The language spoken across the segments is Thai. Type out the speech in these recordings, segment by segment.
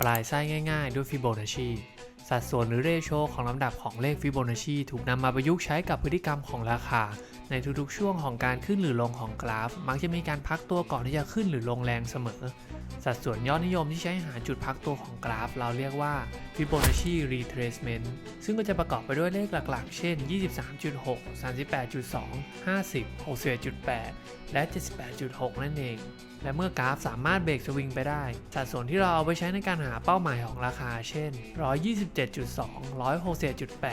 ปลายไส้ง่าย ๆ ด้วยฟิโบนัชชี สัดส่วนหรือเรโชของลำดับของเลขฟิโบนัชชีถูกนำมาประยุกต์ใช้กับพฤติกรรมของราคา ในทุกๆช่วงของการขึ้นหรือลงของกราฟ มักจะมีการพักตัวก่อนที่จะขึ้นหรือลงแรงเสมอ สัดส่วนยอดนิยมที่ใช้หาจุดพักตัวของกราฟ เราเรียกว่า Fibonacci retracement ซึ่งก็จะประกอบไปด้วยเลขหลักๆ เช่น 23.6 38.2 50 61.8 และ 78.6 นั่นเองและเมื่อกราฟสามารถเบรกสวิงไปได้ สัดส่วนที่เราเอาไปใช้ในการหาเป้าหมายของราคา เช่น127.2 161.8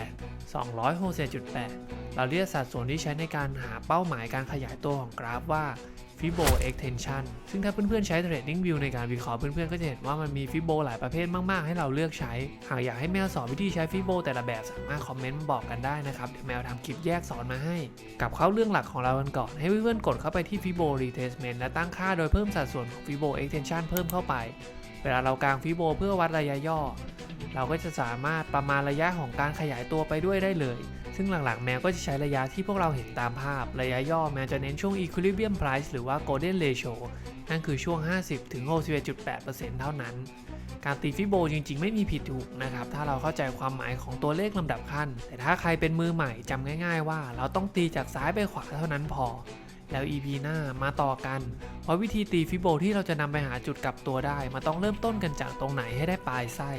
261.8เราเรียกสัดส่วนที่ใช้ในการหาเป้าหมายการขยายตัวของกราฟว่า Fibo Extension ซึ่งถ้าเพื่อนๆใช้ Trading View ในการวิเคราะห์เพื่อนๆ ก็จะเห็นว่ามันมี Fibo หลายประเภทมากๆ ให้เราเลือกใช้ หากอยากให้แมวสอนวิธีใช้ Fibo แต่ละแบบสามารถคอมเมนต์บอกกันได้นะครับ เดี๋ยวแมวทำคลิปแยกสอนมาให้ กับเข้าเรื่องหลักของเรากันก่อน ให้เพื่อนๆ กดเข้าไปที่ Fibo Retracement และตั้งค่าโดยเพิ่มสัดส่วนของ Fibo Extension เพิ่มเข้าไป เวลาเรากาง Fibo เพื่อวัดระยะย่อ เราก็จะสามารถประมาณระยะของการขยายตัวไปด้วยได้เลย ซึ่งหลังๆ แมวก็จะใช้ระยะที่พวกเราเห็นตามภาพ ระยะย่อแมวจะเน้นช่วง equilibrium price หรือว่า golden ratio นั่นคือช่วง 50ถึง61.8%เท่านั้น การตีฟิโบจริงๆ ไม่มีผิดถูกนะครับ ถ้าเราเข้าใจความหมายของตัวเลขลำดับขั้น แต่ถ้าใครเป็นมือใหม่จำง่าย ๆ ว่า เราต้องตีจากซ้ายไปขวาเท่านั้นพอ แล้ว EP หน้ามาต่อกันว่าวิธีตีฟิโบที่เราจะนำไปหาจุดกลับตัวได้มันต้องเริ่มต้นกันจากตรงไหนให้ได้ปลายไส้